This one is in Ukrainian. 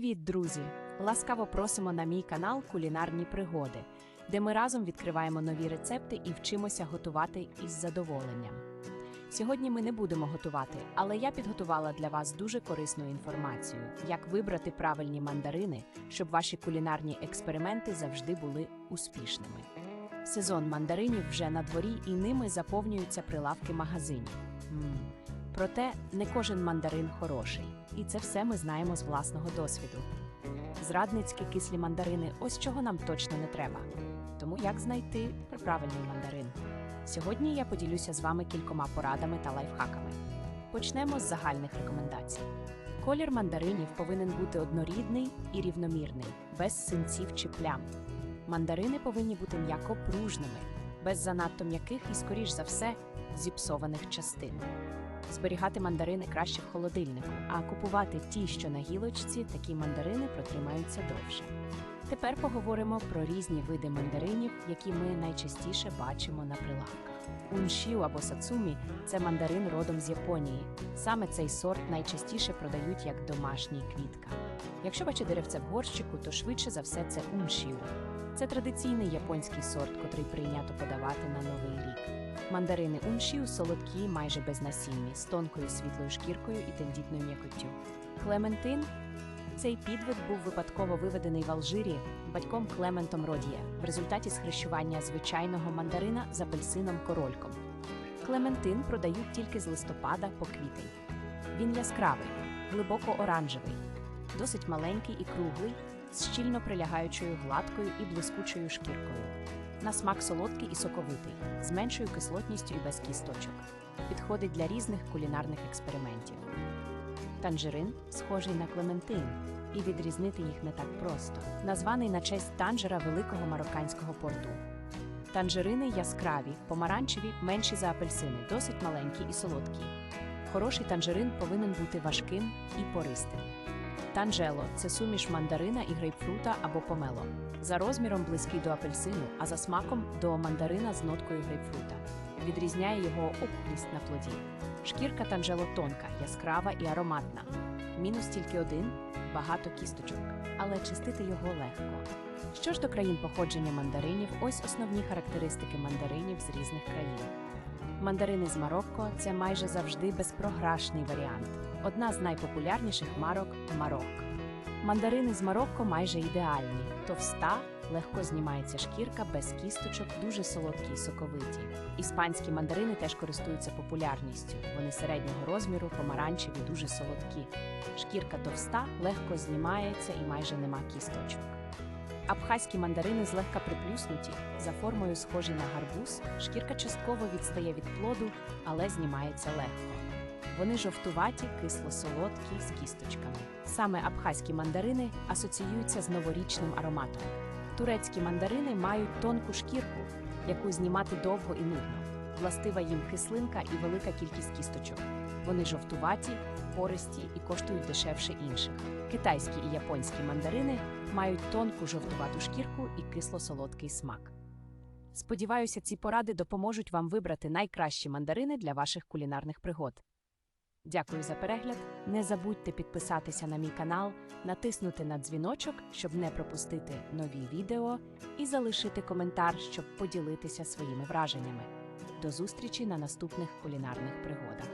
Привіт, друзі! Ласкаво просимо на мій канал Кулінарні пригоди, де ми разом відкриваємо нові рецепти і вчимося готувати із задоволенням. Сьогодні ми не будемо готувати, але я підготувала для вас дуже корисну інформацію, як вибрати правильні мандарини, щоб ваші кулінарні експерименти завжди були успішними. Сезон мандаринів вже на дворі і ними заповнюються прилавки магазинів. М. Проте не кожен мандарин хороший, і це все ми знаємо з власного досвіду. Зрадницькі кислі мандарини ось чого нам точно не треба. Тому як знайти правильний мандарин? Сьогодні я поділюся з вами кількома порадами та лайфхаками. Почнемо з загальних рекомендацій. Колір мандаринів повинен бути однорідний і рівномірний, без синців чи плям. Мандарини повинні бути м'яко пружними, без занадто м'яких і, скоріш за все, зіпсованих частин. Зберігати мандарини краще в холодильнику, а купувати ті, що на гілочці, такі мандарини протримаються довше. Тепер поговоримо про різні види мандаринів, які ми найчастіше бачимо на прилавках. Уншіу або сацумі це мандарин родом з Японії. Саме цей сорт найчастіше продають як домашній квітка. Якщо бачите деревце в горщику, то швидше за все це уншіу. Це традиційний японський сорт, котрий прийнято подавати на новий рік. Мандарини уншіу солодкі, майже безнасінні, з тонкою світлою шкіркою і тендітною м'якоттю. Клементин цей підвид був випадково виведений в Алжирі батьком Клементом Родіє в результаті схрещування звичайного мандарина з апельсином корольком. Клементин продають тільки з листопада по квітень. Він яскравий, глибоко оранжевий, досить маленький і круглий, з щільно прилягаючою гладкою і блискучою шкіркою. На смак солодкий і соковитий, з меншою кислотністю і без кісточок. Підходить для різних кулінарних експериментів. Танжерин схожий на клементин, і відрізнити їх не так просто. Названий на честь танжера великого марокканського порту. Танжерини яскраві, помаранчеві, менші за апельсини, досить маленькі і солодкі. Хороший танжерин повинен бути важким і пористим. Танжело це суміш мандарина і грейпфрута або помело. За розміром близький до апельсину, а за смаком до мандарина з ноткою грейпфрута. Відрізняє його опуклість на плоді. Шкірка танжело тонка, яскрава і ароматна. Мінус тільки один багато кісточок, але чистити його легко. Що ж до країн походження мандаринів, ось основні характеристики мандаринів з різних країн. Мандарини з Марокко це майже завжди безпрограшний варіант. Одна з найпопулярніших марок Марок. Мандарини з Марокко майже ідеальні, товста, легко знімається шкірка без кісточок, дуже солодкі й соковиті. Іспанські мандарини теж користуються популярністю. Вони середнього розміру, помаранчеві, дуже солодкі. Шкірка товста, легко знімається і майже нема кісточок. Абхазькі мандарини злегка приплюснуті, за формою схожі на гарбуз, шкірка частково відстає від плоду, але знімається легко. Вони жовтуваті, кисло-солодкі з кісточками. Саме абхазькі мандарини асоціюються з новорічним ароматом. Турецькі мандарини мають тонку шкірку, яку знімати довго і нудно. Властива їм кислинка і велика кількість кісточок. Вони жовтуваті, пористі і коштують дешевше інших. Китайські і японські мандарини мають тонку жовтувату шкірку і кисло-солодкий смак. Сподіваюся, ці поради допоможуть вам вибрати найкращі мандарини для ваших кулінарних пригод. Дякую за перегляд. Не забудьте підписатися на мій канал, натиснути на дзвіночок, щоб не пропустити нові відео, і залишити коментар, щоб поділитися своїми враженнями. До зустрічі на наступних кулінарних пригодах.